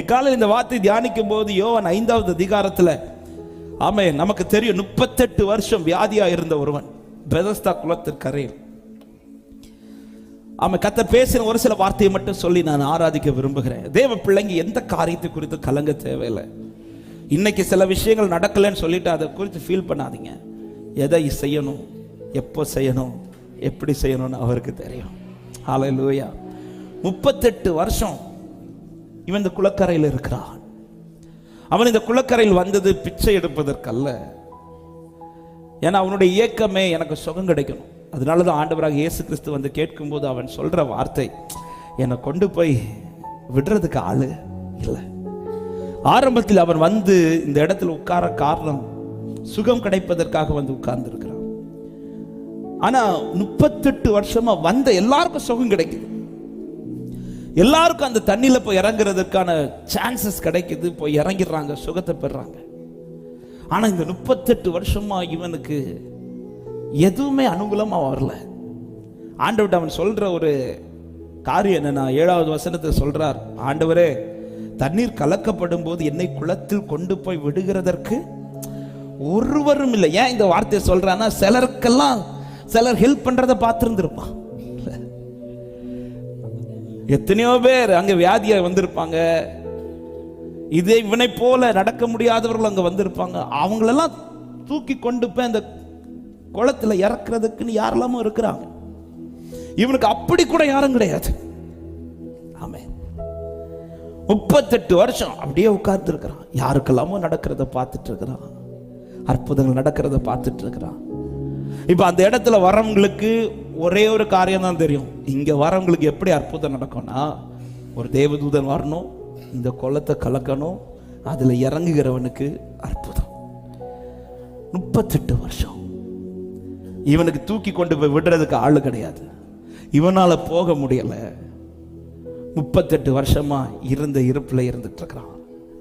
காலையில் இந்த வார்த்தை தியானிக்கும் போது யோவன் ஐந்தாவது அதிகாரத்தில் ஆமே நமக்கு தெரியும் முப்பத்தெட்டு வருஷம் வியாதியா இருந்த ஒருவன் பெதஸ்தா குலத்திற்கரையில் ஆமா கத்த பேசின ஒரு சில வார்த்தையை மட்டும் சொல்லி நான் ஆராதிக்க விரும்புகிறேன். தேவ பிள்ளைங்க எந்த காரியத்தை குறித்து கலங்க தேவையில்லை. இன்னைக்கு சில விஷயங்கள் நடக்கலைன்னு சொல்லிட்டு அதை குறித்து ஃபீல் பண்ணாதீங்க. எதை செய்யணும் எப்போ செய்யணும் எப்படி செய்யணும்னு அவருக்கு தெரியும். ஹalleluya முப்பத்தெட்டு வருஷம் இவன் இந்த குளக்கரையில் இருக்கிறான். அவன் இந்த குளக்கரையில் வந்தது பிச்சை எடுப்பதற்கல்ல. ஏன்னா அவனுடைய இயக்கமே எனக்கு சுகம் கிடைக்கணும். அதனால தான் ஆண்டவராக இயேசு கிறிஸ்து வந்து கேட்கும்போது அவன் சொல்கிற வார்த்தை என்னை கொண்டு போய் விடுறதுக்கு ஆளு இல்லை. ஆரம்பத்தில் அவன் வந்து இந்த இடத்துல உட்கார காரணம் சுகம் கிடைப்பதற்காக வந்து உட்கார்ந்து ஆனால் முப்பத்தெட்டு வருஷமாக வந்த எல்லாருக்கும் சுகம் கிடைக்குது. எல்லாருக்கும் அந்த தண்ணியில் போய் இறங்குறதுக்கான சான்சஸ் கிடைக்குது. போய் இறங்கிடுறாங்க சுகத்தை பெறாங்க ஆனால் இந்த முப்பத்தெட்டு வருஷமா இவனுக்கு எதுவுமே அனுகூலமாக வரல. ஆண்டவர்கிட்ட அவன் சொல்கிற ஒரு காரியம் என்னன்னா ஏழாவது வசனத்தை சொல்கிறார் ஆண்டவரே தண்ணீர் கலக்கப்படும் போது என்னை குளத்தில் கொண்டு போய் விடுகிறதற்கு ஒருவரும் இல்லை. ஏன் இந்த வார்த்தையை சொல்கிறான்னா சிலருக்கெல்லாம் சிலர் ஹெல்ப் பண்ணுறதை பார்த்துருந்துருப்பான். எத்தனையோ பேர் அங்க வியாதியா வந்திருப்பாங்க. இதே இவனை போல நடக்க முடியாதவர்கள் அங்க வந்திருப்பாங்க. அவங்களெல்லாம் தூக்கி கொண்டு போய் அந்த குளத்துல இறக்குறதுக்குன்னு யாரெல்லாமோ இருக்கிறாங்க. இவனுக்கு அப்படி கூட யாரும் கிடையாது. ஆமே முப்பத்தெட்டு வருஷம் அப்படியே உட்கார்ந்து இருக்கிறான் யாருக்கெல்லாமோ நடக்கிறத பார்த்துட்டு இருக்கிறான் அற்புதங்கள் நடக்கிறத பார்த்துட்டு இருக்கிறான் இப்ப அந்த இடத்துல வரவங்களுக்கு ஒரே ஒரு காரியம் தான் தெரியும். இங்கே வரவங்களுக்கு எப்படி அற்புதம் நடக்கும்னா ஒரு தேவதூதன் வரணும் இந்த குளத்தை கலக்கணும் அதில் இறங்குகிறவனுக்கு அற்புதம். முப்பத்தெட்டு வருஷம். இவனுக்கு தூக்கி கொண்டு போய் விடுறதுக்கு ஆள் கிடையாது. இவனால் போக முடியலை. முப்பத்தெட்டு வருஷமாக இருந்த இருப்பில் இருந்துட்டு இருக்கிறான்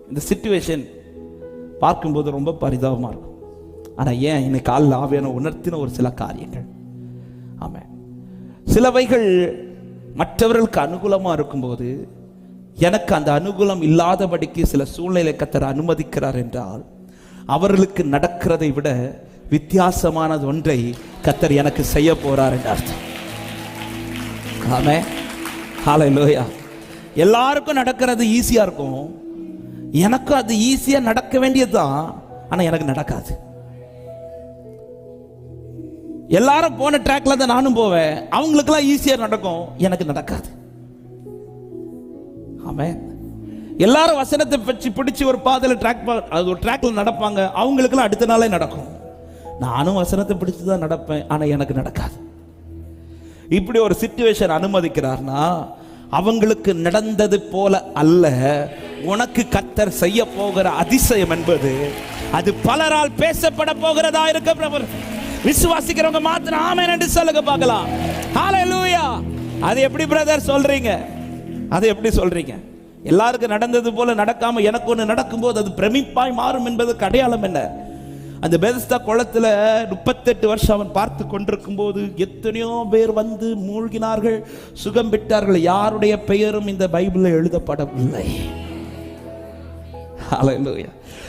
இந்த சுச்சுவேஷன் பார்க்கும்போது ரொம்ப பரிதாபமாக இருக்கும். ஆனால் ஏன் இன்னைக்கு காலில் ஆவியான உணர்த்தின ஒரு சில காரியங்கள்? ஆமாம் சிலவைகள் மற்றவர்களுக்கு அனுகூலமாக இருக்கும்போது எனக்கு அந்த அனுகூலம் இல்லாதபடிக்கு சில சூழ்நிலை கத்தர் அனுமதிக்கிறார் என்றால் அவர்களுக்கு நடக்கிறதை விட வித்தியாசமானது ஒன்றை கத்தர் எனக்கு செய்ய போறார் என்ற அர்த்தம். ஆமே ஹalleluya. எல்லாருக்கும் நடக்கிறது ஈஸியாக இருக்கும். எனக்கும் அது ஈஸியாக நடக்க வேண்டியதுதான். ஆனால் எனக்கு நடக்காது. எல்லாரும் போன ட்ராக்ல தான் நானும் போவேன். அவங்களுக்கெல்லாம் ஈஸியா நடக்கும். எனக்கு நடக்காது. ஆமென். எல்லாரும் வசனத்தை பற்றி பிடிச்சி ஒரு பாதையில் ட்ராக் அது ஒரு ட்ராக்ல நடப்பாங்க. அவங்களுக்கெல்லாம் அடுத்த நாளே நடக்கும். நானும் வசனத்தை பிடிச்சி தான் நடப்பேன். ஆனால் எனக்கு நடக்காது. இப்படி ஒரு சிச்சுவேஷன் அனுமதிக்கிறார்னா அவங்களுக்கு நடந்தது போல அல்ல. உனக்கு கத்தர் செய்ய போகிற அதிசயம் என்பது அது பலரால் பேசப்பட போகிறதா இருக்க பிரபர் விசுவாசிக்கிறவங்க மாத்திரம் ஆமென் என்று சொல்லுங்க பார்க்கலாம். ஹalleluya அது எப்படி பிரதர் சொல்றீங்க? அது எப்படி சொல்றீங்க? எல்லாருக்கும் நடந்தது போல நடக்காம எனக்கு ஒன்று நடக்கும்போது அது பிரமிப்பாய் மாறும் என்பதற்கு அடையாளம் என்ன? அந்த பெதஸ்தா குளத்தில் முப்பத்தெட்டு வருஷம் அவன் பார்த்து கொண்டிருக்கும் போது எத்தனையோ பேர் வந்து மூழ்கினார்கள் சுகம் பெற்றார்கள். யாருடைய பெயரும் இந்த பைபிளில் எழுதப்படவில்லை.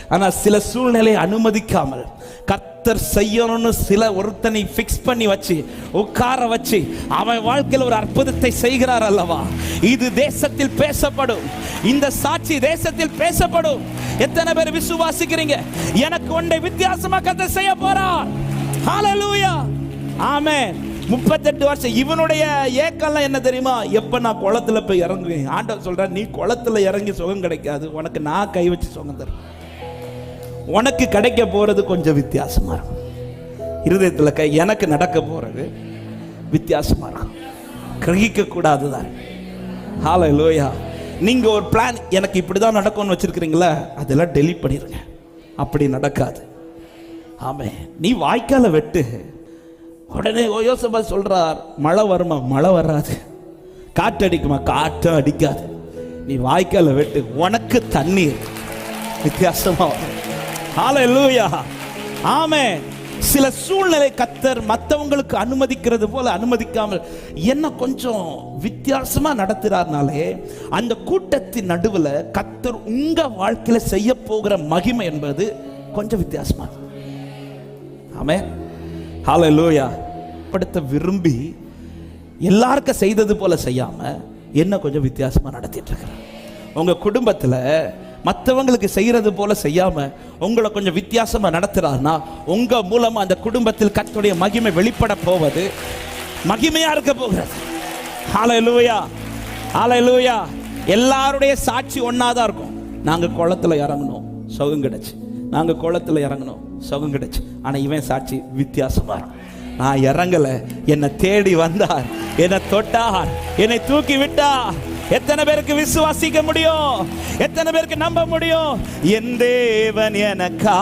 ஆனால் சில சூழ்நிலை அனுமதிக்காமல் கத்தர் செய்யணும்னு சில ஒருத்தனை ஃபிக்ஸ் பண்ணி வச்சு உட்கார வச்சு அவன் வாழ்க்கையில் ஒரு அற்புதத்தை செய்கிறார் அல்லவா? இது தேசத்தில் பேசப்படும். இந்த சாட்சி தேசத்தில் பேசப்படும். எத்தனை பேர் விசுவாசிக்கிறீங்க? எனக்கு ஒன்றை வித்தியாசமா கர்த்தர் செய்ய போறார். ஹalleluya ஆமென் முப்பத்தெட்டு வருஷம் இவனுடைய ஏக்கம்லாம் என்ன தெரியுமா? எப்ப நான் குளத்துல போய் இறங்குவேன்? ஆண்டவர் சொல்கிறேன் நீ குளத்துல இறங்கி சுகம் கிடைக்காது. உனக்கு நான் கை வச்சு சுகம் தரேன். உனக்கு கிடைக்க போறது கொஞ்சம் வித்தியாசமா இருக்கும். இருதயத்தில் கை எனக்கு நடக்க போறது வித்தியாசமா இருக்கும். கிரகிக்க கூடாதுதான். ஹாலோ லோயா நீங்க ஒரு பிளான் எனக்கு இப்படிதான் நடக்கும்னு வச்சிருக்கிறீங்களா அதெல்லாம் டெலிட் பண்ணிருங்க. அப்படி நடக்காது. ஆமே நீ வாய்க்கால வெட்டு. உடனே யோசபா சொல்றார் மழை வருமா? மழை வராது. காற்று அடிக்குமா? காற்றும் அடிக்காது. நீ வாய்க்கால வெட்டு உனக்கு தண்ணீர். வித்தியாசமா வரும். ஹalleluya ஆமே சில சூழ்நிலை கத்தர் மற்றவங்களுக்கு அனுமதிக்கிறது போல அனுமதிக்காமல் என்ன கொஞ்சம் வித்தியாசமா நடத்துறாருனாலே அந்த கூட்டத்தின் நடுவில் கத்தர் உங்க வாழ்க்கையில செய்ய போகிற மகிமை என்பது கொஞ்சம் வித்தியாசமா ஆமே ஆமென் படுத்த விரும்பி எல்லாருக்கும் செய்தது போல செய்யாம என்ன கொஞ்சம் வித்தியாசமா நடத்திட்டு இருக்கிறார் உங்க குடும்பத்துல மற்றவங்களுக்கு செய்யறது போல செய்யாம உங்களை கொஞ்சம் வித்தியாசமா நடத்துகிறாருன்னா உங்க மூலமா அந்த குடும்பத்தில் கத்துடைய மகிமை வெளிப்பட போவது மகிமையா இருக்க போகிறது. ஹalleluya ஹalleluya எல்லாருடைய சாட்சி ஒன்னாதான் இருக்கும். நாங்க குளத்துல இறங்கணும் சுகம் கிடைச்சு. நாங்க குளத்துல இறங்கணும் சுகம் கிடைச்சு. ஆனா இவன் சாட்சி வித்தியாசமா இருக்கும் நான் இறங்கல. என்னை தேடி வந்தார். என்னை தொட்டார். என்னை தூக்கி விட்டார். எத்தனை பேருக்கு விசுவாசிக்க முடியும்? எத்தனை பேருக்கு நம்ப முடியும்? என் தேவன் எனக்கா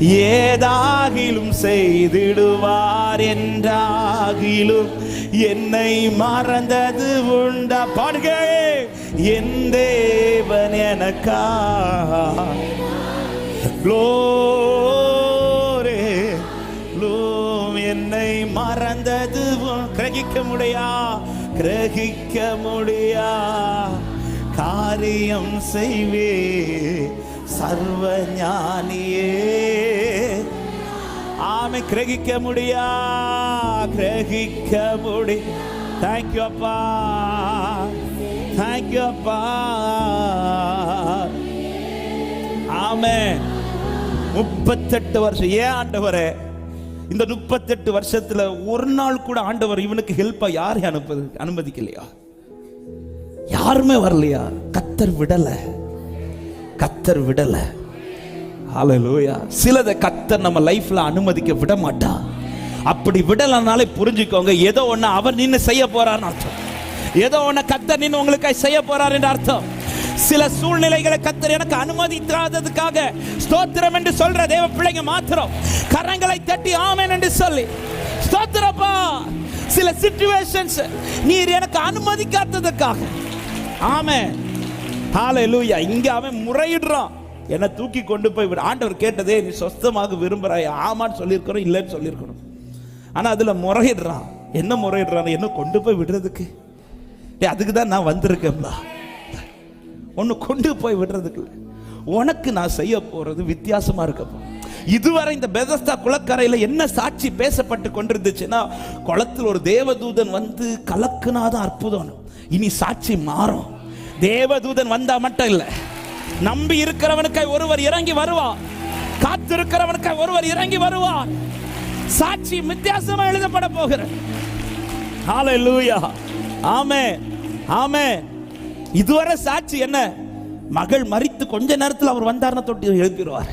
ஏதாகிலும் செய்திடுவார் என்றாகிலும் என்னை மறந்தது உண்டா? பாடுக என் தேவன் எனக்கா க்ளோரே முடியா? கிரகிக்க முடியா? காரியம் செய்வே சர்வ ஞானியே. ஆமை கிரகிக்க முடியா? கிரகிக்க முடி. தேங்க்யூ அப்பா. தேங்க்யூ அப்பா. ஆமே. முப்பத்தெட்டு வருஷம். ஏன் ஆண்டவரே? இந்த முப்பத்தெட்டு வருஷத்துல ஒரு நாள் கூட ஆண்டவர் இவனுக்கு ஹெல்ப்பா யாரை அனுப்பது அனுமதிக்கலையா? யாருமே வரலையா? கத்தர் விடல. கத்தர் விடல. ஹalleluya சிலதை கத்தர் நம்ம லைஃப்ல அனுமதிக்க விட மாட்டா. அப்படி விடலனாலே புரிஞ்சுக்கோங்க. ஏதோ ஒண்ணு அவர் நின்று செய்ய போறான்னு அர்த்தம். ஏதோ ஒண்ணு கத்தர் நின்று உங்களுக்காக செய்ய போறார் என்று அர்த்தம். சில சூழ்நிலைகளை கத்தர் எனக்கு அனுமதிக்காததுக்காக ஸ்தோத்திரம் என்று சொல்ற தேவ பிள்ளைங்க மாத்திரம் கரங்களை தட்டி ஆமேன் என்று சொல்லி. ஸ்தோத்திரப்பா. சில சிச்சுவேஷன்ஸ் நீர் எனக்கு அனுமதிக்காததுக்காக ஆமென். ஹalleluya இங்க அவன் முறையிடுறான். என்னை தூக்கி கொண்டு போய் ஆண்டவர் கேட்டதே நீ சொஸ்தமாக விரும்புறாய் ஆமான்னு சொல்லியிருக்கணும் இல்லைன்னு சொல்லியிருக்கணும் ஆனா அதுல முறையிடுறான். என்ன முறையிடுறான்? என்ன கொண்டு போய் விடுறதுக்கு. டே அதுக்கு தான் நான் வந்திருக்கேன்ல ஒன்று கொண்டு போய் விடுறதுக்கு இல்லை. உனக்கு நான் செய்ய போறது வித்தியாசமா இருக்கப்போ. இதுவரை இந்த பெதஸ்தா குளக்கரையில் என்ன சாட்சி பேசப்பட்டு கொண்டிருந்துச்சுன்னா குளத்தில் ஒரு தேவதூதன் வந்து கலக்குனாதான் அற்புதம். இனி சாட்சி மாறும். தேவதூதன் வந்தா மட்டும் இல்லை. நம்பி இருக்கிறவனுக்காய் ஒருவர் இறங்கி வருவான் காத்திருக்கிறவனுக்காய் ஒருவர் இறங்கி வருவான் சாட்சி வித்தியாசமா எழுதப்பட போகிறது. ஹalleluya ஆமே ஆமென் இதுவரை சாட்சி என்ன? மகள் மறித்து கொஞ்ச நேரத்தில் அவர் வந்தார்னா தொட்டி எழுப்பிடுவார்.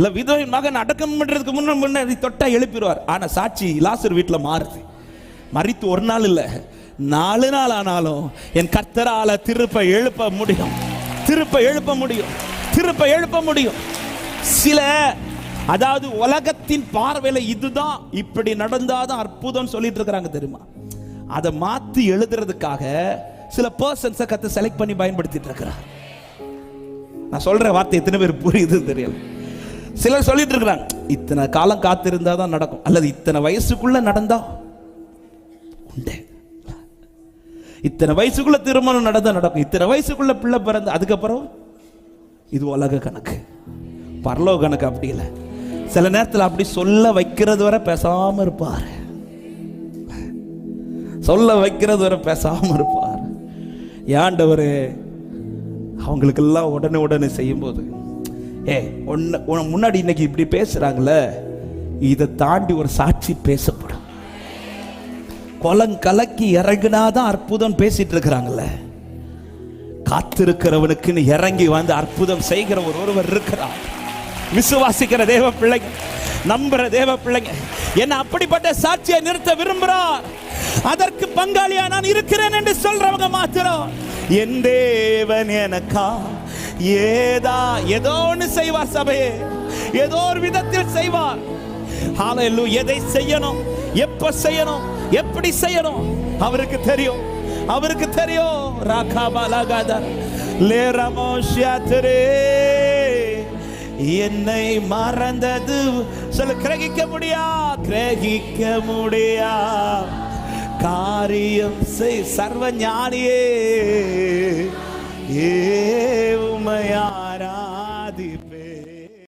இல்ல விதவின் மகன் அடக்கம் பண்ணுறதுக்கு முன்ன முன்னாடி தொட்டா எழுப்பிடுவார் ஆனா சாட்சி லாசர் வீட்டில் மாறுது. மறித்து ஒரு நாள் இல்ல நாலு நாள் ஆனாலும் என் கர்த்தரால திருப்ப எழுப்ப முடியும். திருப்ப எழுப்ப முடியும். திருப்ப எழுப்ப முடியும். சில அதாவது உலகத்தின் பார்வையில இதுதான் இப்படி நடந்தாதான் அற்புதம் சொல்லிட்டு இருக்கிறாங்க தெரியுமா? அதை மாத்தி எழுதுறதுக்காக சில பர்சன்ஸை கத்து செலக்ட் பண்ணி பயன்படுத்திட்டு இருக்கிறார். நான் சொல்ற வார்த்தை எத்தனை பேர் புரியுது தெரியல சிலர் சொல்லிட்டு இருக்கிறாங்க இத்தனை காலம் காத்திருந்தா தான் நடக்கும். அல்லது இத்தனை வயசுக்குள்ள நடந்தா? உண்டு. இத்தனை வயசுக்குள்ள திருமணம் நடந்தா நடக்கும். இத்தனை வயசுக்குள்ள பிள்ளை பிறந்த அதுக்கப்புறம் இது உலக கணக்கு. பரலோக கணக்கு அப்படி இல்லை. சில நேரத்தில் அப்படி சொல்ல வைக்கிறது வரை பேசாம இருப்பார். சொல்ல வைக்கிறது வரை பேசாம இருப்பார். ஏண்டவர் அவங்களுக்கெல்லாம் உடனே உடனே செய்யும்போது ஏ ஒன்னு உன் முன்னாடி இன்னைக்கு இப்படி பேசுறாங்களே இதை தாண்டி ஒரு சாட்சி பேசப்படும். கொலங்கலக்கி இறங்கினாதான் அற்புதம் பேசிட்டு இருக்கிறாங்கல்ல காத்திருக்கிறவனுக்குன்னு இறங்கி வந்து அற்புதம் செய்கிற ஒரு ஒருவர் இருக்கிறார். விசுவாசிக்கிற தேவ பிள்ளைங்க நம்புற தேவ பிள்ளைங்க என்ன அப்படிப்பட்ட சாட்சியை நிறுத்த விரும்புகிறார். அதற்கு பங்காளியா நான் இருக்கிறேன் என்று சொல்றவங்க மாத்திரம். என் தேவன் எனக்கா ஏதா ஏதோ ஒன்று செய்வார் சபையே. ஏதோ ஒரு விதத்தில் செய்வார். ஹalleluya எதை செய்யணும்? எப்ப செய்யணும்? எப்படி செய்யணும்? அவருக்கு தெரியும். அவருக்கு தெரியும். ராகா பாலாகாதா. லே ரமோஷியாத்திரே என்னை மறந்தது. சொல்ல கிரகிக்க முடியா? கிரகிக்க முடியா? காரியம் செய் சர்வ ஞானியே ஏ मया